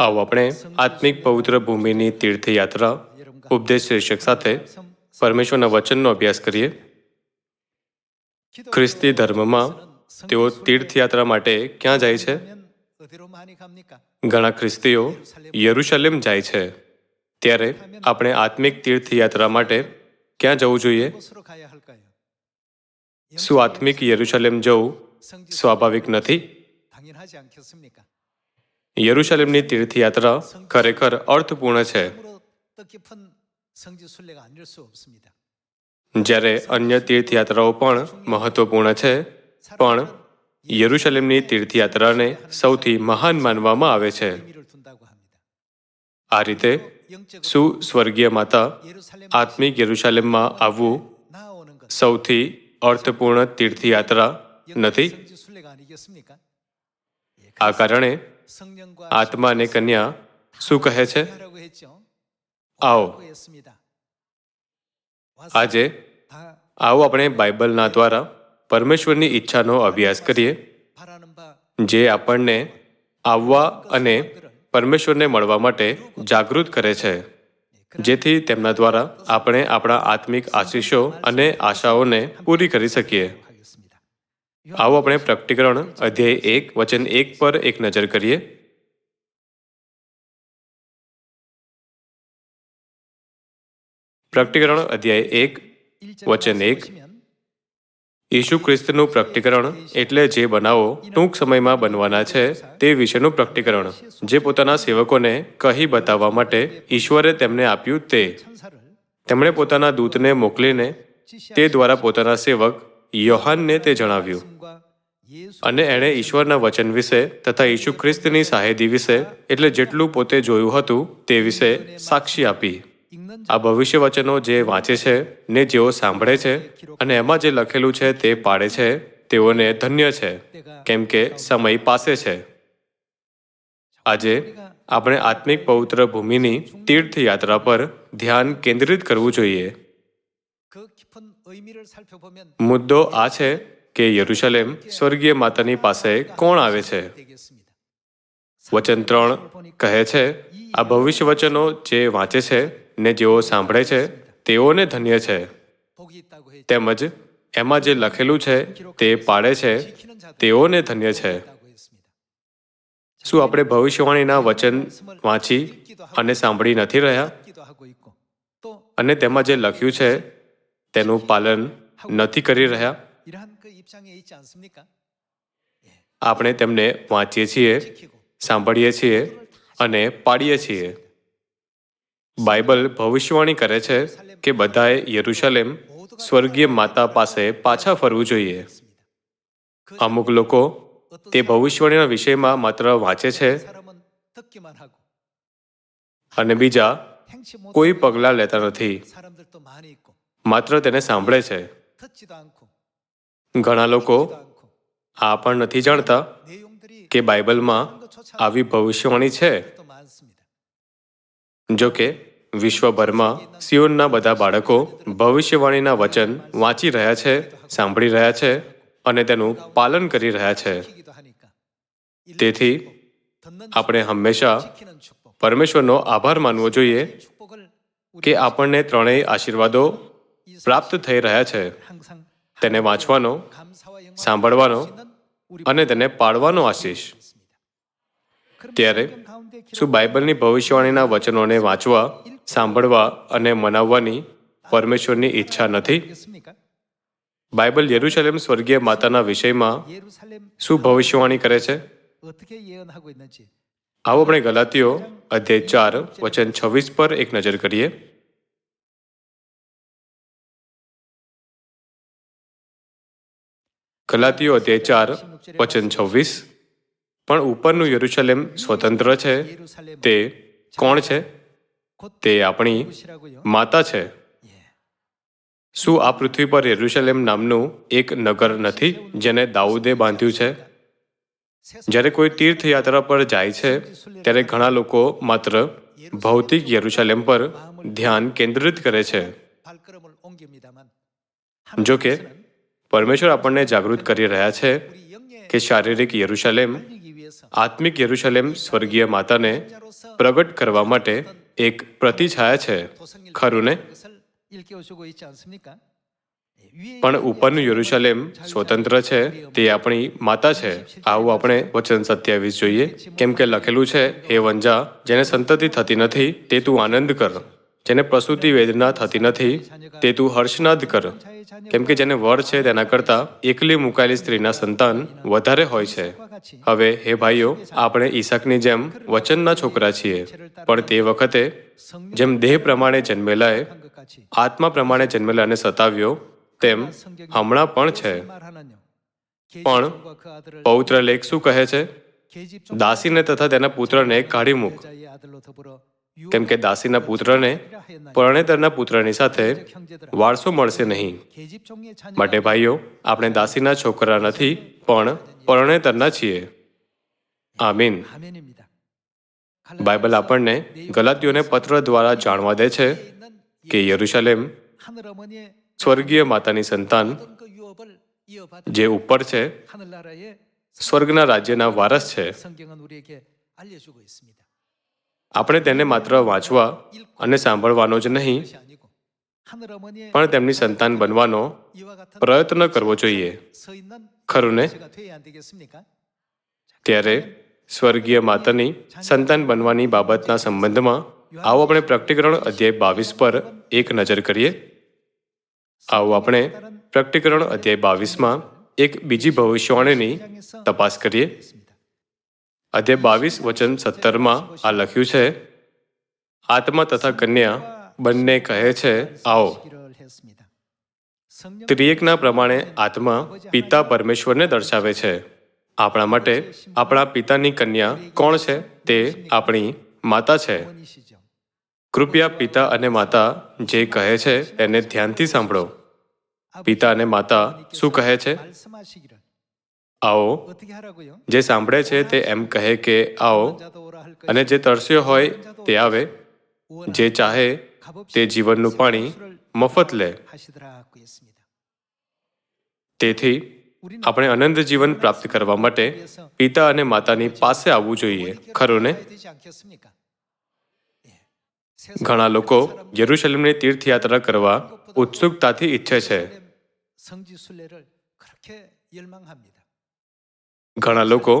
આવો આપણે આત્મિક પવિત્ર ભૂમિની તીર્થયાત્રા ઉપદેશ શીર્ષક સાથે પરમેશ્વરના વચનનો અભ્યાસ કરીએ. ખ્રિસ્તી ધર્મમાં તેઓ તીર્થયાત્રા માટે ક્યાં જાય છે? ઘણા ખ્રિસ્તીઓ યરુશલેમ જાય છે. ત્યારે આપણે આત્મિક તીર્થયાત્રા માટે ક્યાં જવું જોઈએ? શું આત્મિક યરુશલેમ જવું સ્વાભાવિક નથી? યરુશલેમની તીર્થયાત્રા ખરેખર અર્થપૂર્ણ છે. જ્યારે અન્ય તીર્થયાત્રાઓ પણ મહત્વપૂર્ણ છે, પણ યરુશલેમની તીર્થયાત્રાને સૌથી મહાન માનવામાં આવે છે. આ રીતે શું સ્વર્ગીય માતા આત્મિક યરુશાલેમમાં આવવું સૌથી અર્થપૂર્ણ તીર્થયાત્રા નથી. આ કારણે આત્મા અને કન્યા શું કહે છે? આવો આજે આવો આપણે બાઇબલના દ્વારા પરમેશ્વરની ઈચ્છાનો અભ્યાસ કરીએ જે આપણને આવવા અને પરમેશ્વરને મળવા માટે જાગૃત કરે છે. જેથી તેમના દ્વારા આપણે આપણા આત્મિક આશીષો અને આશાઓને પૂરી કરી શકીએ. આવો આપણે પ્રકટીકરણ અધ્યાય એક વચન એક પર એક નજર કરીએ. પ્રકટીકરણ અધ્યાય એક વચન એક. ઈસુ ખ્રિસ્તનું પ્રકટીકરણ એટલે જે બનાવો ટૂંક સમયમાં બનવાના છે તે વિશેનું પ્રકટીકરણ. જે પોતાના સેવકોને કહી બતાવવા માટે ઈશ્વરે તેમને આપ્યું તે. તેમણે પોતાના દૂતને મોકલીને તે દ્વારા પોતાના સેવક યોહાનને તે જણાવ્યું. અને એણે ઈશ્વરના વચન વિશે તથા ઈસુ ખ્રિસ્તની સાહેદી વિશે એટલે જેટલું પોતે જોયું હતું તે વિશે સાક્ષી આપી. આ ભવિષ્ય વચનો જે વાંચે છે ને જેઓ સાંભળે છે અને એમાં જે લખેલું છે તે પાડે છે, તેઓને ધન્ય છે, કેમ કે સમય પાસે છે. આજે આપણે આત્મિક પવિત્ર ભૂમિની તીર્થયાત્રા પર ધ્યાન કેન્દ્રિત કરવું જોઈએ. મુદ્દો આ છે કે યરુશલેમ સ્વર્ગીય માતાની પાસે કોણ આવે છે વચન ત્રણ કહે છે આ ભવિષ્ય વચનો જે વાંચે છે ને જેઓ સાંભળે છે તેઓને ધન્ય છે તેમજ એમાં જે લખેલું છે તે પાડે છે તેઓને ધન્ય છે શું આપણે ભવિષ્યવાણીના વચન વાંચી અને સાંભળી નથી રહ્યા? અને તેમાં જે લખ્યું છે તેનું પાલન નથી કરી રહ્યા. આપણે તેમને વાંચીએ છીએ, સાંભળીએ છીએ અને પાડીએ છીએ. બાઇબલ ભવિષ્યવાણી કરે છે કે બધાએ યરુશલેમ સ્વર્ગીય માતા પાસે પાછા ફરવું જોઈએ. અમુક લોકો તે ભવિષ્યવાણીના વિષયમાં માત્ર વાંચે છે અને બીજા કોઈ પગલાં લેતા નથી. માત્ર તેને સાંભળે છે. ઘણા લોકો આ પણ નથી જાણતા કે બાઇબલમાં આવી ભવિષ્યવાણી છે. જો કે વિશ્વભરમાં સિયોનના બધા બાળકો ભવિષ્યવાણીના વચન વાંચી રહ્યા છે, સાંભળી રહ્યા છે અને તેનું પાલન કરી રહ્યા છે. તેથી આપણે હંમેશા પરમેશ્વરનો આભાર માનવો જોઈએ કે આપણને ત્રણેય આશીર્વાદો પ્રાપ્ત થઈ રહ્યા છે. તેને વાંચવાનો, સાંભળવાનો અને તેને પાળવાનો આશીષ. ત્યારે શું બાઇબલની ભવિષ્યવાણીના વચનોને વાંચવા, સાંભળવા અને મનાવવાની પરમેશ્વરની ઈચ્છા નથી? બાઇબલ યરુશલેમ સ્વર્ગીય માતાના વિષયમાં શું ભવિષ્યવાણી કરે છે? આવો આપણે ગલાતીઓ અધ્યાય ચાર, વચન છવ્વીસ પર એક નજર કરીએ. ગલાતીઓ અધ્યાય ચાર, વચન છવ્વીસ. પણ ઉપરનું યરુશલેમ સ્વતંત્ર છે? તે કોણ છે? તે આપણી માતા છે. શું આ પૃથ્વી પર યરુશલેમ નામનું એક નગર નથી જેને દાઉદે બાંધ્યું છે? જ્યારે કોઈ તીર્થયાત્રા પર જાય છે, ત્યારે ઘણા લોકો માત્ર ભૌતિક યરુશલેમ પર ધ્યાન કેન્દ્રિત કરે છે. જો કે પરમેશ્વર આપણને જાગૃત કરી રહ્યા છે કે શારીરિક યરુશલેમ, આત્મિક યરુશલેમ સ્વર્ગીય માતાને પ્રગટ કરવા માટે એક પ્રતિછાયા છે. ખરું ને? પણ ઉપરનું યરુશલેમ સ્વતંત્ર છે, તે આપણી માતા છે. આવું આપણે વચન સત્યાવીસ જોઈએ. કેમ કે લખેલું છે, હે વંજા, જેને સંતતિ થતી નથી, તે તું આનંદ કર. જેને પ્રસૂતિ વેદના થતી નથી, તે તું હર્ષનાદ કર. કેમ કે જેને વર છે તેના કરતાં એકલી મુકાયેલી સ્ત્રીના સંતાન વધારે હોય છે. હવે, હે ભાઈઓ, આપણે ઈસકની જેમ વચનના છોકરા છીએ. પણ તે વખતે, જેમ દેહ પ્રમાણે જન્મેલાએ, આત્મા પ્રમાણે જન્મેલાને સતાવ્યો, તેમ હમણાં પણ છે. પણ પૌત્ર લેખ શું કહે છે? દાસીને તથા તેના પુત્રને કાઢી મૂક. કેમ કે દાસીના પુત્રને પરણેતરના પુત્રની સાથે વારસો મળશે નહીં. માટે ભાઈઓ, આપણે દાસીના છોકરા નથી, પણ પરણેતરના છીએ. આમીન. બાઇબલ આપણને ગલાતીઓને પત્ર દ્વારા જાણવા દે છે કે યરુશલેમ સ્વર્ગીય માતાની સંતાન જે ઉપર છે, સ્વર્ગના રાજ્યના વારસ છે. આપણે તેને માત્ર વાંચવા અને સાંભળવાનો જ નહીં, પણ તેમની સંતાન બનવાનો પ્રયત્ન કરવો જોઈએ. ખરું ને? ત્યારે સ્વર્ગીય માતાની સંતાન બનવાની બાબતના સંબંધમાં આવો આપણે પ્રકટીકરણ અધ્યાય બાવીસ પર એક નજર કરીએ. આવો આપણે પ્રકટીકરણ અધ્યાય બાવીસમાં એક બીજી ભવિષ્યવાણીની તપાસ કરીએ. અધ્યાય બાવીસ, વચન સત્તરમાં આ લખ્યું છે, આત્મા તથા કન્યા બંને કહે છે, આવો. ત્રિએકના પ્રમાણે આત્મા પિતા પરમેશ્વરને દર્શાવે છે. આપણા માટે આપણા પિતાની કન્યા કોણ છે? તે આપણી માતા છે. કૃપયા પિતા અને માતા જે કહે છે તેને ધ્યાનથી સાંભળો. પિતા અને માતા શું કહે છે? આવો। જે સાંભળે છે તે એમ કહે કે આવો। અને જે તરસ્યો હોય તે આવે। જે ચાહે તે જીવનનું પાણી મફત લે। તેથી આપણે અનંત જીવન પ્રાપ્ત કરવા માટે પિતા અને માતાની પાસે આવવું જોઈએ ખરું ને? ઘણા લોકો યરુશલેમની તીર્થયાત્રા કરવા ઉત્સુકતાથી ઈચ્છે છે। ઘણા લોકો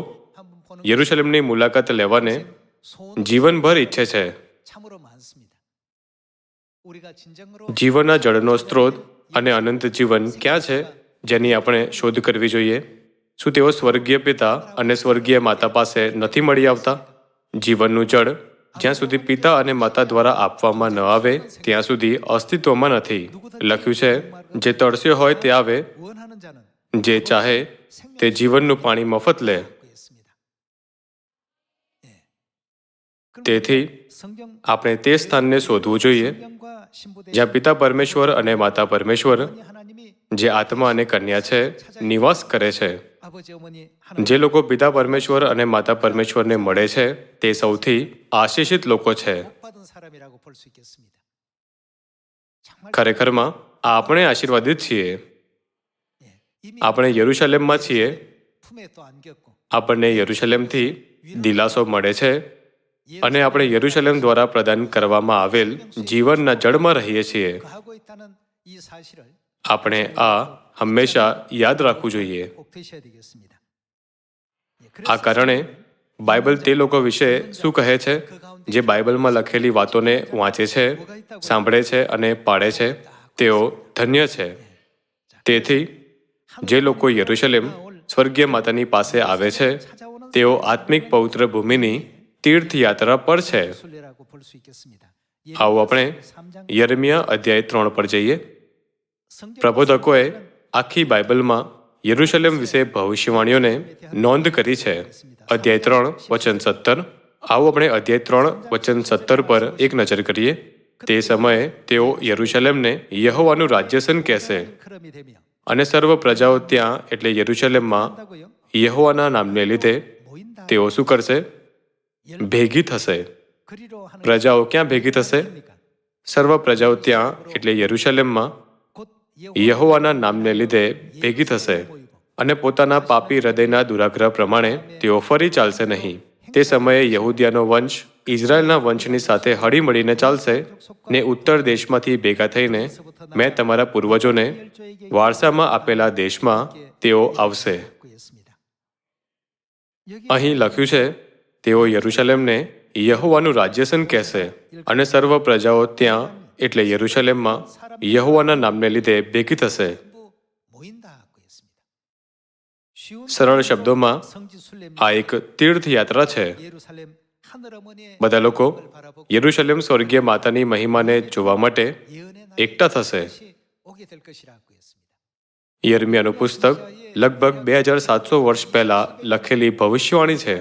યરુશલેમની મુલાકાત લેવાને જીવનભર ઈચ્છે છે. જીવનના જળનો સ્ત્રોત અને અનંત જીવન ક્યાં છે જેની આપણે શોધ કરવી જોઈએ? શું તેઓ સ્વર્ગીય પિતા અને સ્વર્ગીય માતા પાસે નથી મળી આવતા? જીવનનું જળ જ્યાં સુધી પિતા અને માતા દ્વારા આપવામાં ન આવે, ત્યાં સુધી અસ્તિત્વમાં નથી. લખ્યું છે, જે તળસ્યો હોય તે આવે જે ચાહે તે જીવનનું પાણી મફત લે. તેથી આપણે તે સ્થાનને શોધવું જોઈએ, જ્યાં પિતા પરમેશ્વર અને માતા પરમેશ્વર, જે આત્મા અને કન્યા છે, નિવાસ કરે છે. જે લોકો પિતા પરમેશ્વર અને માતા પરમેશ્વરને મળે છે, તે સૌથી આશીષિત લોકો છે. ખરેખરમાં આપણે આશીર્વાદિત છીએ. આપણે યરુશલેમમાં છીએ. આપણને યરુશલેમથી દિલાસો મળે છે અને આપણે યરુશલેમ દ્વારા પ્રદાન કરવામાં આવેલ જીવનના જળમાં રહીએ છીએ. આપણે આ હંમેશા યાદ રાખવું જોઈએ. આ કારણે બાઇબલ તે લોકો વિશે શું કહે છે? જે બાઇબલમાં લખેલી વાતોને વાંચે છે સાંભળે છે અને પાડે છે. તેઓ ધન્ય છે. તેથી જે લોકો યરુશલેમ સ્વર્ગીય માતાની પાસે આવે છે, તેઓ આત્મિક પવિત્ર ભૂમિની તીર્થયાત્રા પર છે. આવો આપણે યરમિયા અધ્યાય ત્રણ પર જઈએ. પ્રબોધકોએ આખી બાઇબલમાં યરુશલેમ વિશે ભવિષ્યવાણીઓને નોંધ કરી છે. અધ્યાય ત્રણ, વચન સત્તર. આવો આપણે અધ્યાય ત્રણ, વચન સત્તર પર એક નજર કરીએ. તે સમયે તેઓ યરુશલેમને યહોવાનું રાજ્યસન કહેશે. અને સર્વ પ્રજાઓ ત્યાં, એટલે યરુશલેમમાં, યહોવાના નામને લીધે તેઓ શું કરશે? ભેગી થશે. પ્રજાઓ ક્યાં ભેગી થશે? સર્વ પ્રજાઓ ત્યાં, એટલે યરુશલેમમાં, યહોવાના નામને લીધે ભેગી થશે. અને પોતાના પાપી હૃદયના દુરાગ્રહ પ્રમાણે તેઓ ફરી ચાલશે નહીં. તે સમયે યહૂદિયાનો વંશ ઇઝરાયલના વંશની સાથે હળીમળીને ચાલશે ને ઉત્તર દેશમાંથી ભેગા થઈને મેં તમારા પૂર્વજોને વારસામાં આપેલા દેશમાં તેઓ આવશે. અહીં લખ્યું છે, તેઓ યરુશલેમને યહોવાનું રાજ્યસન કહેશે અને સર્વ પ્રજાઓ ત્યાં એટલે યરુશલેમમાં યહોવાના નામને લીધે ભેગી થશે. સરળ શબ્દોમાં આ એક તીર્થયાત્રા છે. બધા લોકો યરુશલેમ સ્વર્ગીય માતાની મહિમાને જોવા માટે એકઠા થશે. યર્મિયાનું પુસ્તક લગભગ બે હજાર સાતસો વર્ષ પહેલા લખેલી ભવિષ્યવાણી છે.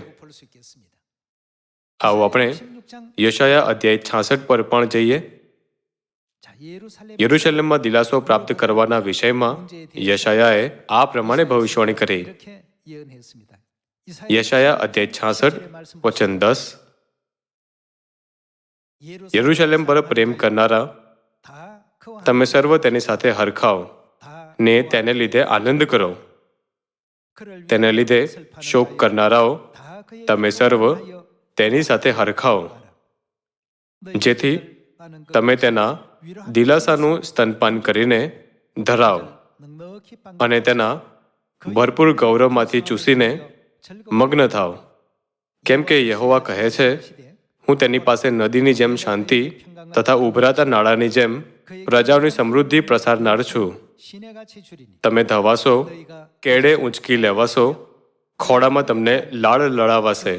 આવો આપણે યશાયા અધ્યાય છાસઠ પર પણ જઈએ. યરુશલેમમાં દિલાસો પ્રાપ્ત કરવાના વિષયમાં યશાયાએ આ પ્રમાણે ભવિષ્યવાણી કરી. यशाया अध्याय छियासठ वचन दस યરૂશલેમ પર પ્રેમ કરનારા તમે સર્વ તેની સાથે હરખાઓ ને તેને લીધે આનંદ કરો તેને લીધે શોક કરનારાઓ તમે સર્વ તેની સાથે હરખાઓ જેથી તમે તેના દિલાસાનું સ્તનપાન કરીને ધરાવો અને તેના ભરપૂર ગૌરવમાંથી ચૂસીને મગ્ન થાવ. કેમ કે યહોવા કહે છે, હું તેની પાસે નદીની જેમ શાંતિ તથા ઉભરાતા નાળાની જેમ પ્રજાઓની સમૃદ્ધિ પ્રસારનાર છું. તમે ધવાશો કેડે ઊંચકી લેવાશો ખોડામાં તમને લાળ લડાવાશે.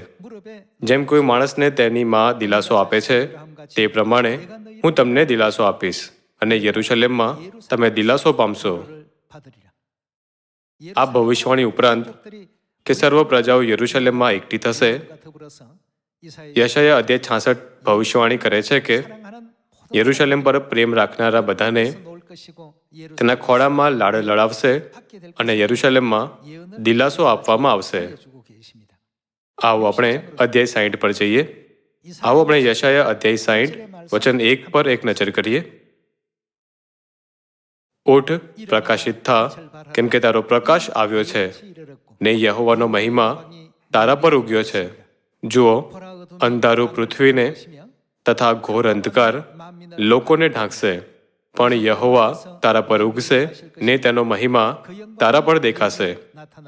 જેમ કોઈ માણસને તેની માં દિલાસો આપે છે, તે પ્રમાણે હું તમને દિલાસો આપીશ અને યરુશલેમમાં તમે દિલાસો પામશો. આ ભવિષ્યવાણી ઉપરાંત કે સર્વ પ્રજાઓ યરુશલેમમાં એકઠી થશે? યશયા અધ્યાય છાસઠ ભવિષ્યવાણી કરે છે કે યરુશલેમ પર પ્રેમ રાખનારા બધાને તેના ખોળામાં લાડ લડાવશે અને યરુશલેમમાં દિલાસો આપવામાં આવશે. આવો આપણે અધ્યાય સાઈઠ પર જઈએ. આવો આપણે યશાયા અધ્યાય સાઈઠ, વચન એક પર એક નજર કરીએ. ઓઠ પ્રકાશિત થા, કેમ કે તારો પ્રકાશ આવ્યો છે. ને યહોવાનો મહિમા તારા પર ઉગ્યો છે. જુઓ, અંધારું પૃથ્વીને તથા ઘોર અંધકાર લોકોને ઢાંકશે, પણ યહોવા તારા પર ઉગશે ને તેનો મહિમા તારા પર દેખાશે.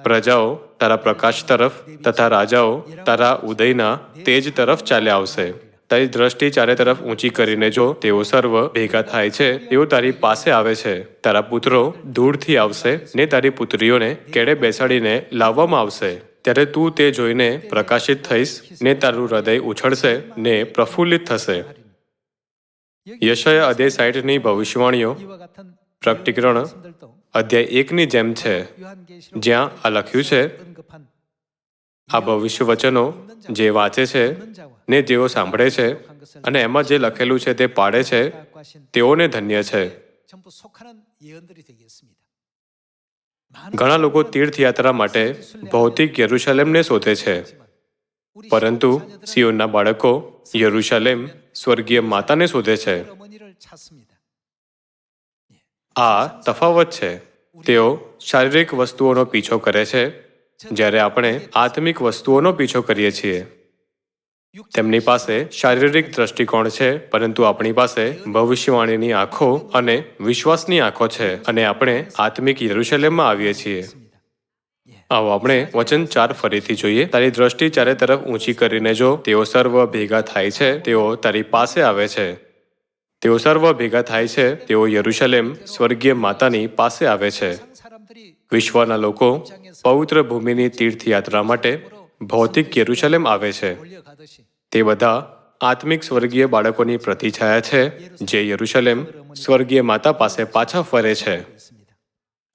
પ્રજાઓ તારા પ્રકાશ તરફ તથા રાજાઓ તારા ઉદયના તેજ તરફ ચાલ્યા આવશે. તારી દ્રષ્ટિ ચારે તરફ ઊંચી કરીને જો તેઓ સર્વ ભેગા થાય છે, તેઓ તારી પાસે આવે છે. તારા પુત્રો દૂરથી આવશે ને તારી પુત્રીઓને કેડે બેસાડીને લાવવામાં આવશે. ત્યારે તું તે જોઈને પ્રકાશિત થઈશ ને તારું હૃદય ઉછળશે ને પ્રફુલ્લિત થશે. યશય અધ્યાય સાઠની ભવિષ્યવાણીઓ. પ્રકટીકરણ અધ્યાય એકની જેમ છે. જ્યાં આ લખ્યું છે આ ભવિષ્ય વચનો જે વાંચે છે, ને જેઓ સાંભળે છે અને એમાં જે લખેલું છે તે પાડે છે, તેઓને ધન્ય છે. ઘણા લોકો તીર્થયાત્રા માટે ભૌતિક યરુશલેમને શોધે છે. પરંતુ સિયોનના બાળકો યરુશલેમ સ્વર્ગીય માતાને શોધે છે. આ તફાવત છે. તેઓ શારીરિક વસ્તુઓનો પીછો કરે છે જ્યારે આપણે આત્મિક વસ્તુઓનો પીછો કરીએ છીએ. તેમની પાસે શારીરિક દ્રષ્ટિકોણ છે, પરંતુ આપણી પાસે ભવિષ્યવાણીની આંખો અને વિશ્વાસની આંખો છે અને આપણે આત્મિક યરુશલેમમાં આવીએ છીએ. આવો આપણે વચન ચાર ફરીથી જોઈએ. તારી દ્રષ્ટિ ચારે તરફ ઊંચી કરીને જો, તેઓ સર્વ ભેગા થાય છે, તેઓ તારી પાસે આવે છે. તેઓ સર્વ ભેગા થાય છે, તેઓ યરુશલેમ સ્વર્ગીય માતાની પાસે આવે છે. વિશ્વના લોકો પવિત્ર ભૂમિની તીર્થયાત્રા માટે ભૌતિક યરુશલેમ આવે છે. તે બધા આત્મિક સ્વર્ગીય બાળકોની પ્રતિછાયા છે, જે યરુશલેમ સ્વર્ગીય માતા પાસે પાછા ફરે છે.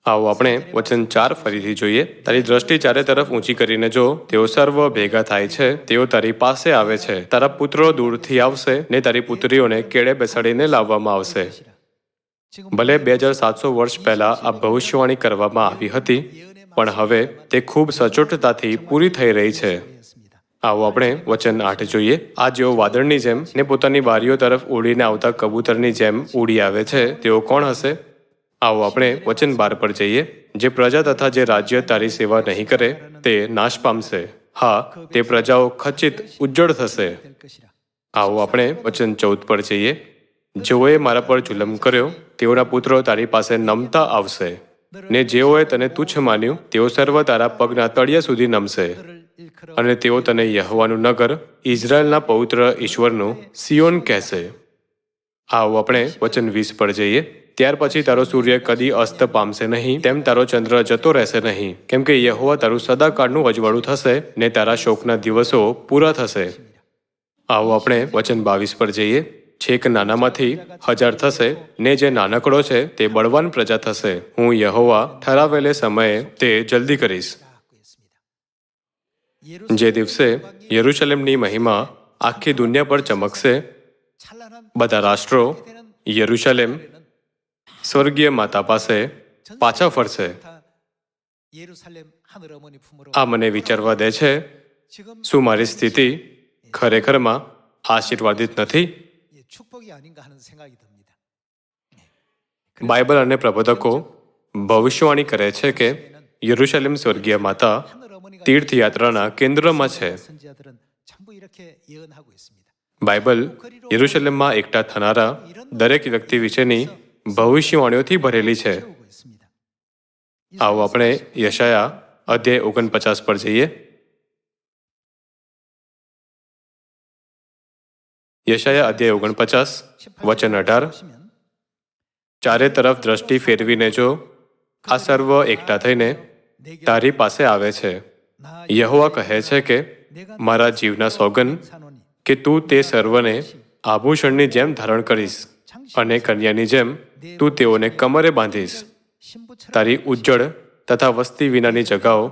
આવો આપણે વચન ચાર ફરીથી જોઈએ. તારી દ્રષ્ટિ ચારે તરફ ઊંચી કરીને જો તેઓ સર્વ ભેગા થાય છે, તેઓ તારી પાસે આવે છે. તારા પુત્રો દૂરથી આવશે ને તારી પુત્રીઓને કેળે બેસાડીને લાવવામાં આવશે. ભલે બે હજાર સાતસો વર્ષ પહેલા આ ભવિષ્યવાણી કરવામાં આવી હતી પણ હવે તે ખૂબ સચોટતાથી પૂરી થઈ રહી છે. આવો આપણે વચન આઠ જોઈએ. આ જેઓ વાદળની જેમ ને પોતાની બારીઓ તરફ ઉડીને આવતા કબૂતરની જેમ ઉડી આવે છે, તેઓ કોણ હશે? આવો આપણે વચન બાર પર જઈએ. જે પ્રજા તથા જે રાજ્ય તારી સેવા નહીં કરે, તે નાશ પામશે. હા, તે પ્રજાઓ ખચિત ઉજ્જળ થશે. આવો આપણે વચન ચૌદ પર જઈએ. જેઓએ મારા પર જુલમ કર્યો, તેઓના પુત્રો તારી પાસે નમતા આવશે. ને જેઓએ તને તુચ્છ માન્યું, તેઓ સર્વ તારા પગના તળિયા સુધી નમશે. અને તેઓ તને યહવાનું નગર, ઇઝરાયલના પવિત્ર ઈશ્વરનું સિયોન કહેશે. આવો આપણે વચન વીસ પર જઈએ. ત્યાર પછી તારો સૂર્ય કદી અસ્ત પામશે નહીં, તેમ તારો ચંદ્ર જતો રહેશે નહીં. કેમ કે યહોવા તારું સદાકાળનું અજવાળું થશે, ને તારા શોકના દિવસો પૂરા થશે. આવો આપણે વચન બાવીસ પર જઈએ. છેક નાનામાંથી હજાર થશે, ને જે નાનકડો છે તે બળવાન પ્રજા થશે. હું યહોવા ઠરાવેલે સમયે તે જલ્દી કરીશ. જે દિવસે યરુશલેમની મહિમા આખી દુનિયા પર ચમકશે, બધા રાષ્ટ્રો યરુશલેમ સ્વર્ગીય માતા પાસે પાછા ફરશે. આ મને વિચારવા દે છે, શું મારી સ્થિતિ ખરેખરમાં આશીર્વાદિત નથી? બાઇબલ અને પ્રબોધકો ભવિષ્યવાણી કરે છે કે યરુશલેમ સ્વર્ગીય માતા તીર્થયાત્રાના કેન્દ્રમાં છે બાઇબલ યરુશલેમમાં એકઠા થનારા દરેક વ્યક્તિ વિશેની ભવિષ્યવાણીઓથી ભરેલી છે આવો આપણે યશાયા અધ્યાય ઓગણપચાસ પર જઈએ યશાયા અધ્યાય ઓગણપચાસ, વચન અઢાર. ચારે તરફ દ્રષ્ટિ ફેરવીને જો, આ સર્વ એકઠા થઈને તારી પાસે આવે છે. યહોવા કહે છે કે, મારા જીવના સોગન, કે તું તે સર્વને આભૂષણની જેમ ધારણ કરીશ અને કન્યાની જેમ તું તેઓને કમરે બાંધીશ. તારી ઉજ્જળ તથા વસ્તી વિનાની જગાઓ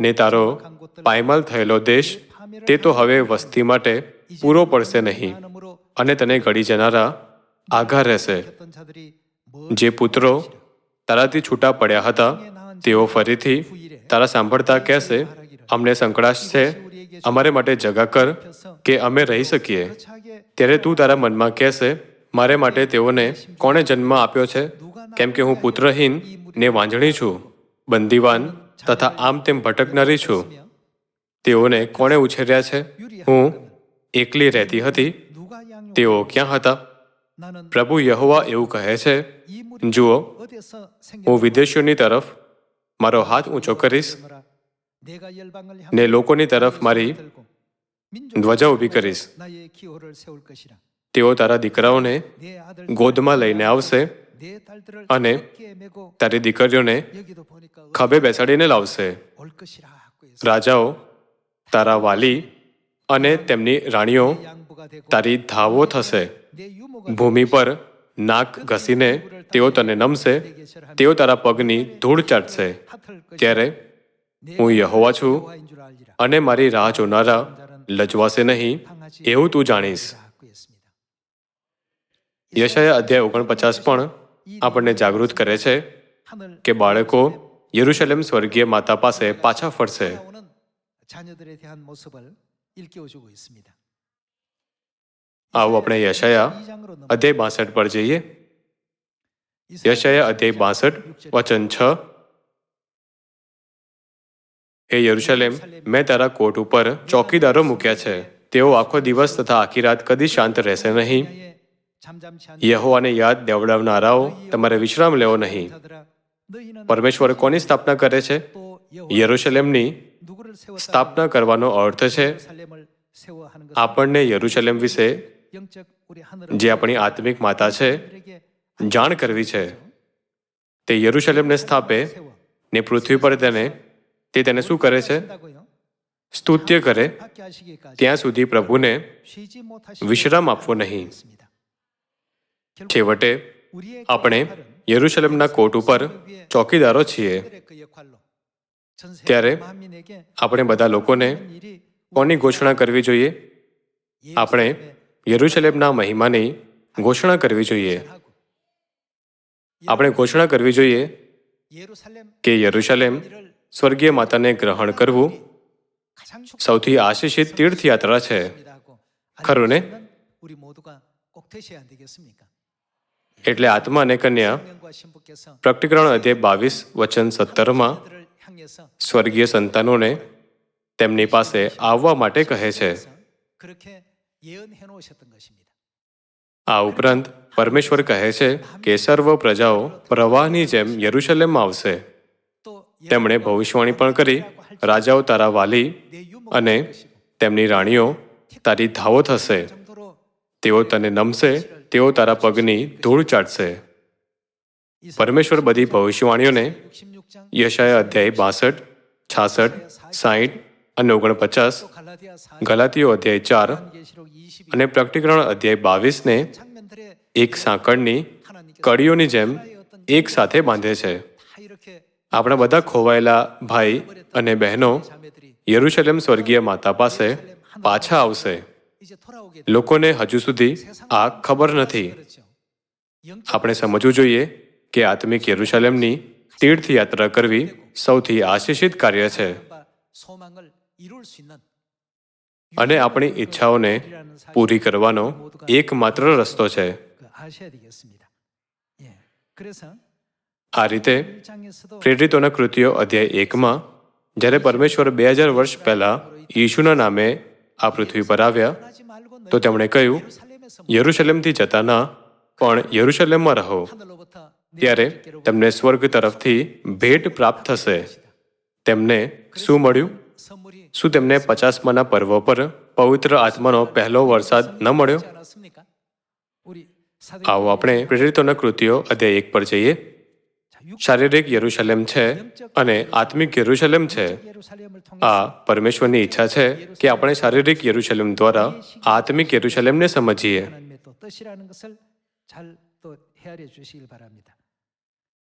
ને તારો પાયમાલ થયેલો દેશ, તે તો હવે વસ્તી માટે પૂરો પડશે નહીં. અને તને ઘડી જનારા આઘા રહેશે. જે પુત્રો તારાથી છૂટા પડ્યા હતા, તેઓ ફરીથી તારા સાંભળતા કહેશે, અમને સંકળાશ છે. અમારે માટે જગા કર કે અમે રહી શકીએ. ત્યારે તું તારા મનમાં કહેશે, મારે માટે તેઓને કોણે જન્મ આપ્યો છે? કેમ કે હું પુત્રહીન ને વાંજણી છું, બંદીવાન તથા આમ તેમ ભટકનારી છું. તેઓને કોણે ઉછેર્યા છે? હું એકલી રહેતી હતી. તેઓ ક્યાં હતા? પ્રભુ યહોવા એવું કહે છે, જુઓ, હું વિદેશીઓની તરફ મારો હાથ ઊંચો કરીશ ને લોકોની તરફ મારી ધ્વજા ઊભી કરીશ. તેઓ તારા દીકરાઓને ગોદમાં લઈને આવશે અને તારી દીકરીઓને ખભે બેસાડીને લાવશે. રાજાઓ તારા વાલી અને તેમની રાણીઓ તારી ધાવો થશે. ભૂમિ પર નાક ઘસીને તેઓ તને નમશે તેઓ તારા પગની ધૂળ ચાટશે. ત્યારે હું યહોવા છું અને મારી રાહ જોનારા લજવાશે નહીં એવું તું જાણીશ. યશાય અધ્યાય ઓગણપચાસ પણ આપણને જાગૃત કરે છે કે બાળકો યરુશલેમ સ્વર્ગીય માતા પાસે પાછા ફરશે. આવો આપણે યશયા અધ્યાય બાસઠ પર જઈએ. યશયા અધ્યાય બાસઠ, વચન છ. હે યરુશલેમ, મેં તારા કોટ ઉપર ચોકીદારો મૂક્યા છે. તેઓ આખો દિવસ તથા આખી રાત કદી શાંત રહેશે નહીં. યહોવાને યાદ દેવડાવનારાઓ તમારે વિશ્રામ લેવો નહીં. પરમેશ્વર કોની સ્થાપના કરે છે? યરુશલેમની સ્થાપના કરવાનો અર્થ છે, આપણને યરુશલેમ વિશે જે આપણી આત્મિક માતા છે જાણ કરવી છે. તે યરુશલેમને સ્થાપે ને પૃથ્વી પર તેને તે તેને શું કરે છે? સ્તુત્ય કરે. ત્યાં સુધી પ્રભુને વિશ્રામ આપવો નહીં. છેવટે આપણે યરુશલેમના કોટ ઉપર ચોકીદારો છીએ. ત્યારે આપણે બધા લોકોને કોની ઘોષણા કરવી જોઈએ? આપણે યરૂશલેમના મહિમાની ઘોષણા કરવી જોઈએ. આપણે ઘોષણા કરવી જોઈએ કે યરૂશલેમ સ્વર્ગીય માતાને ગ્રહણ કરવું સૌથી આશીષિત તીર્થયાત્રા છે. ખરું ને? એટલે આત્મા અને કન્યા, પ્રકટીકરણ અધ્યાય બાવીસ, વચન સત્તરમાં, સ્વર્ગીય સંતાનોને તેમની પાસે આવવા માટે કહે છે. આ ઉપરાંત પરમેશ્વર કહે છે કે સર્વ પ્રજાઓ પ્રવાહની જેમ યરુશલેમમાં આવશે તેમણે ભવિષ્યવાણી પણ કરી રાજાઓ તારા વાલી અને તેમની રાણીઓ તારી ધાવો થશે. તેઓ તને નમશે તેઓ તારા પગની ધૂળ ચાટશે. પરમેશ્વર બધી ભવિષ્યવાણીઓને યશાયા અધ્યાય બાસઠ છાસઠ સાહીઠ અને ઓગણપચાસ, ગલાતીઓ અધ્યાય ચાર અને પ્રકટીકરણ અધ્યાય બાવીસને એક સાંકળની કડીઓની જેમ એક સાથે બાંધે છે. આપણા બધા ખોવાયેલા ભાઈ અને બહેનો યરુશલેમ સ્વર્ગીય માતા પાસે પાછા આવશે. લોકોને હજુ સુધી આ ખબર નથી. આપણે સમજવું જોઈએ કે આત્મિક યરુશલેમની તીર્થયાત્રા કરવી સૌથી આશીષિત કાર્ય છે. અને આપણી ઈચ્છાઓને પૂરી કરવાનો એકમાત્ર રસ્તો છે. આ રીતે પ્રેરિતોના કૃતિઓ અધ્યાય એકમાં જ્યારે પરમેશ્વર બે હજાર વર્ષ પહેલા યીશુના નામે આ પૃથ્વી પર આવ્યા તો તેમણે કહ્યું યરુશલેમથી જતા ના પણ યરુશલેમમાં રહો. ત્યારે તેમને સ્વર્ગ તરફથી ભેટ પ્રાપ્ત થશે. તેમને શું મળ્યું? શું તેમને પચાસમાના પર્વ પર પવિત્ર આત્માનો પહેલો વરસાદ ન મળ્યો? આવો આપણે પ્રેરિતોના કૃતિઓ અધ્યાય એક પર જઈએ. શારીરિક યરુશલેમ છે અને આત્મિક યરુશલેમ છે. આ પરમેશ્વરની ઈચ્છા છે કે આપણે શારીરિક યરુશલેમ દ્વારા આત્મિક યરુશલેમને સમજીએ.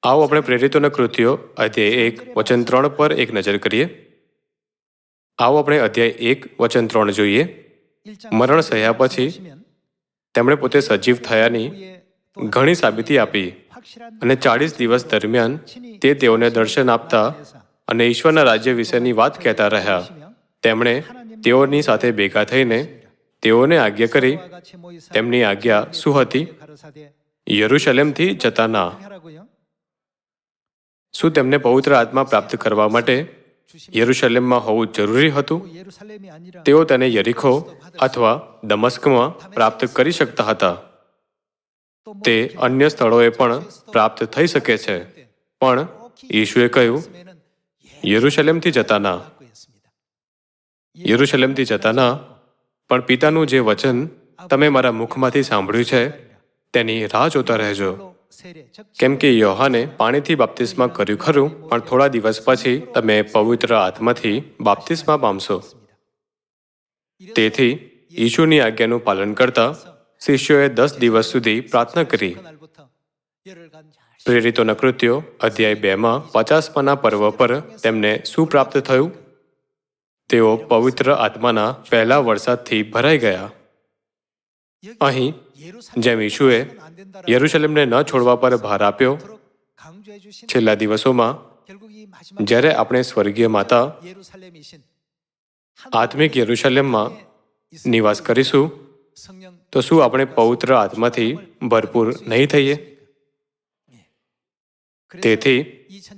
આવો આપણે પ્રેરિતોના કૃતિઓ અધ્યાય એક વચન ત્રણ પર એક નજર કરીએ. આવો આપણે અધ્યાય એક, વચન ત્રણ જોઈએ. મરણ સહ્યા પછી તેમણે પોતે સજીવ થયાની ઘણી સાબિતી આપી અને ચાળીસ દિવસ દરમિયાન તે તેઓને દર્શન આપતા અને ઈશ્વરના રાજ્ય વિશેની વાત કહેતા રહ્યા. તેમણે તેઓની સાથે ભેગા થઈને તેઓને આજ્ઞા કરી. તેમની આજ્ઞા શું હતી? યરુશલેમથી જતા ના. શું તેમને પવિત્ર આત્મા પ્રાપ્ત કરવા માટે યરુશલેમમાં હોવું જરૂરી હતું? તેઓ તેને યરીખો અથવા દમસ્કમાં પ્રાપ્ત કરી શકતા હતા. તે અન્ય સ્થળોએ પણ પ્રાપ્ત થઈ શકે છે. પણ ઈશુએ કહ્યું યરુશલેમથી જતા ના યરુશલેમથી જતા ના પણ પિતાનું જે વચન તમે મારા મુખમાંથી સાંભળ્યું છે તેની રાહ જોતા રહેજો. કેમ કે યોહાને પાણીથી બાપ્તિસ્મા કર્યું ખરું, પણ થોડા દિવસ પછી તમે પવિત્ર આત્માથી બાપ્તિસ્મા પામશો. તેથી ઈશુની આજ્ઞાનું પાલન કરતા શિષ્યોએ દસ દિવસ સુધી પ્રાર્થના કરી. પ્રેરિતો નકૃત્યો અધ્યાય બેમાં પચાસમાના પર્વ પર તેમને શું પ્રાપ્ત થયું? તેઓ પવિત્ર આત્માના પહેલા વરસાદથી ભરાઈ ગયા. અહીં જેમ ઈશુએ યરુશલેમને ન છોડવા પર ભાર આપ્યો છેલ્લા દિવસોમાં જ્યારે આપણે સ્વર્ગીય માતા આત્મિક યરુશલેમમાં નિવાસ કરીશું તો શું આપણે પવિત્ર આત્માથી ભરપૂર નહીં થઈએ? તેથી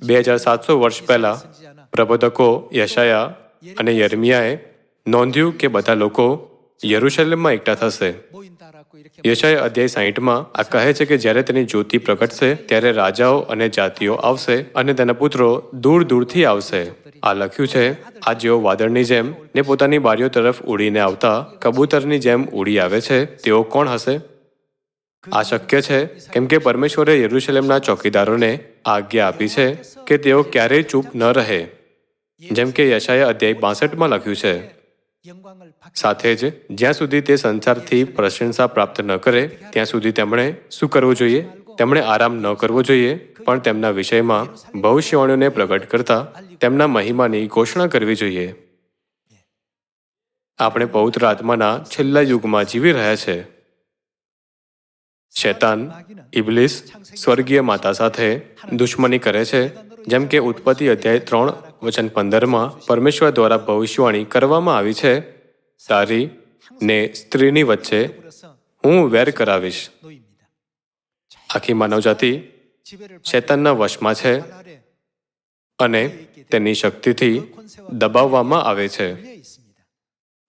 બે હજાર સાતસો વર્ષ પહેલા પ્રબોધકો યશાયા અને યરમિયાએ નોંધ્યું કે બધા લોકો યરુશલેમમાં એકઠા થશે. યશાય અધ્યાય સાહીઠમાં આ કહે છે કે જ્યારે તેની જ્યોતિ પ્રગટશે, ત્યારે રાજાઓ અને જાતિઓ આવશે અને તેના પુત્રો દૂર દૂરથી આવશે. આ લખ્યું છે, આ જેઓ વાદળની જેમ ને પોતાની બારીઓ તરફ ઉડીને આવતા, કબૂતરની જેમ ઉડી આવે છે, તેઓ કોણ હશે? આ શક્ય છે, કેમ કે પરમેશ્વરે યરુશલેમના ચોકીદારોને આજ્ઞા આપી છે કે તેઓ ક્યારેય ચૂપ ન રહે. જેમ કે યશાએ અધ્યાય બાસઠમાં લખ્યું છે સાથે જ જ્યાં સુધી તે સંસારથી પ્રશંસા પ્રાપ્ત ન કરે, ત્યાં સુધી તેમણે શું કરવું જોઈએ? તેમણે આરામ ન કરવો જોઈએ, પણ તેમના વિષયમાં ભવિષ્યવાણીઓને પ્રગટ કરતા તેમના મહિમાની ઘોષણા કરવી જોઈએ. આપણે પવિત્ર આત્માના છેલ્લા યુગમાં જીવી રહ્યા છે. શેતાન, ઇબલિસ, સ્વર્ગીય માતા સાથે દુશ્મની કરે છે જેમ કે ઉત્પત્તિ અધ્યાય ત્રણ, વચન પંદરમાં, પરમેશ્વર દ્વારા ભવિષ્યવાણી કરવામાં આવી છે. તારી ને સ્ત્રીની વચ્ચે હું વેર કરાવીશ. આખી માનવજાતિ શેતાનના વશમાં છે અને તેની શક્તિથી દબાવવામાં આવે છે.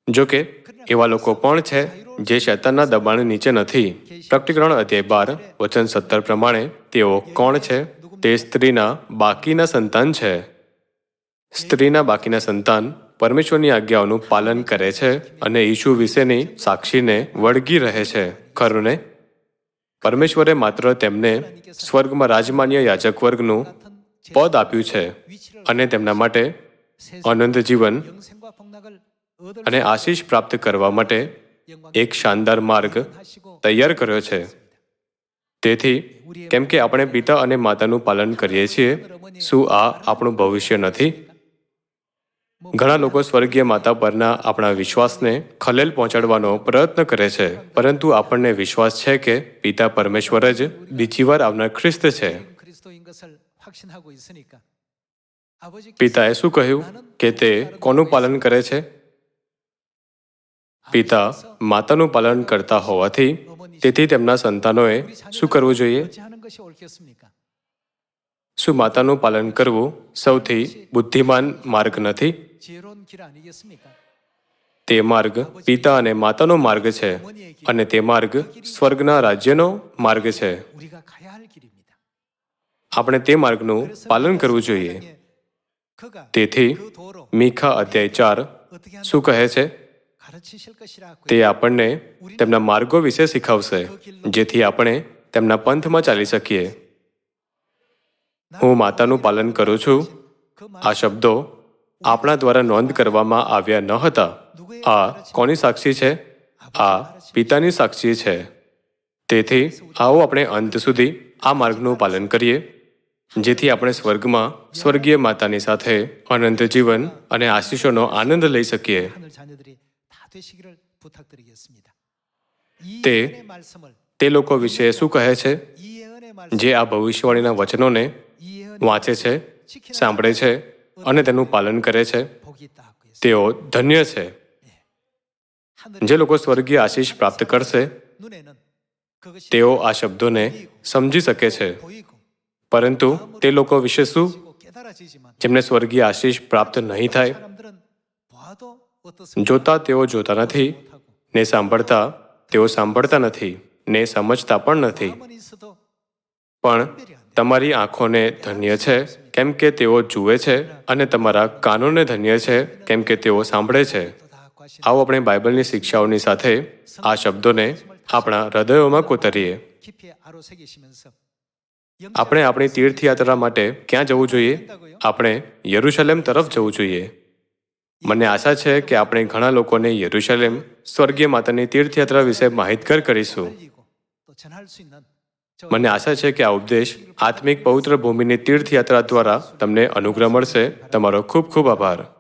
જોકે એવા લોકો પણ છે જે શેતાનના દબાણ નીચે નથી. પ્રકટીકરણ અધ્યાય બાર, વચન સત્તર પ્રમાણે તેઓ કોણ છે? તે સ્ત્રીના બાકીના સંતાન છે. સ્ત્રીના બાકીના સંતાન પરમેશ્વરની આજ્ઞાઓનું પાલન કરે છે અને ઈશુ વિશેની સાક્ષીને વળગી રહે છે. ખરું ને પરમેશ્વરે માત્ર તેમને સ્વર્ગમાં રાજમાન્ય યાજક વર્ગનું પદ આપ્યું છે અને તેમના માટે અનંત જીવન અને આશીષ પ્રાપ્ત કરવા માટે એક શાનદાર માર્ગ તૈયાર કર્યો છે. તેથી, કેમ કે આપણે પિતા અને માતાનું પાલન કરીએ છીએ, શું આ આપણું ભવિષ્ય નથી? ઘણા લોકો સ્વર્ગીય માતા પરના આપણા વિશ્વાસને ખલેલ પહોંચાડવાનો પ્રયત્ન કરે છે, પરંતુ આપણને વિશ્વાસ છે કે પિતા પરમેશ્વર જ બીજી વાર આવનાર ખ્રિસ્ત છે. પિતાએ શું કહ્યું કે તે કોનું પાલન કરે છે? પિતા માતાનું પાલન કરતા હોવાથી તેથી તેમના સંતાનોએ શું કરવું જોઈએ? શું માતાનું પાલન કરવું સૌથી બુદ્ધિમાન માર્ગ નથી? તે માર્ગ પિતા અને માતાનો માર્ગ છે અને તે માર્ગ સ્વર્ગના રાજ્યનો માર્ગ છે. આપણે તે માર્ગનું પાલન કરવું જોઈએ. તેથી મીખા અધ્યાય ચાર શું કહે છે? તે આપણને તેમના માર્ગો વિશે શીખવશે, જેથી આપણે તેમના પંથમાં ચાલી શકીએ. હું માતાનું પાલન કરું છું. આ શબ્દો આપણા દ્વારા નોંધ કરવામાં આવ્યા ન હતા. આ કોની સાક્ષી છે? આ પિતાની સાક્ષી છે. તેથી આવો આપણે અંત સુધી આ માર્ગનું પાલન કરીએ, જેથી આપણે સ્વર્ગમાં સ્વર્ગીય માતાની સાથે અનંત જીવન અને આશીષોનો આનંદ લઈ શકીએ. તે તે લોકો વિશે શું કહે છે? જે આ ભવિષ્યવાણીના વચનોને વાંચે છે સાંભળે છે અને તેનું પાલન કરે છે. તેઓ ધન્ય છે. જે લોકો સ્વર્ગીય આશીષ પ્રાપ્ત કરશે તેઓ આ શબ્દોને સમજી શકે છે. પરંતુ તે લોકો વિશે શું? જેમને સ્વર્ગીય આશીષ પ્રાપ્ત નહીં થાય જોતા તેઓ જોતા નથી, ને સાંભળતા તેઓ સાંભળતા નથી, ને સમજતા પણ નથી. પણ તમારી આંખોને ધન્ય છે, કેમ કે તેઓ જુએ છે અને તમારા કાનોને ધન્ય છે, કેમ કે તેઓ સાંભળે છે. આવો આપણે બાઇબલની શિક્ષાઓની સાથે આ શબ્દોને આપણા હૃદયોમાં કોતરીએ. આપણે આપણી તીર્થયાત્રા માટે ક્યાં જવું જોઈએ? આપણે યરુશલેમ તરફ જવું જોઈએ. મને આશા છે કે આપણે ઘણા લોકોને યરુશલેમ સ્વર્ગીય માતાની તીર્થયાત્રા વિશે માહિતગાર કરીશું. મને આશા છે કે આ ઉપદેશ આત્મિક પવિત્ર ભૂમિની તીર્થયાત્રા દ્વારા તમને અનુગ્રહ મળશે. તમારો ખૂબ ખૂબ આભાર.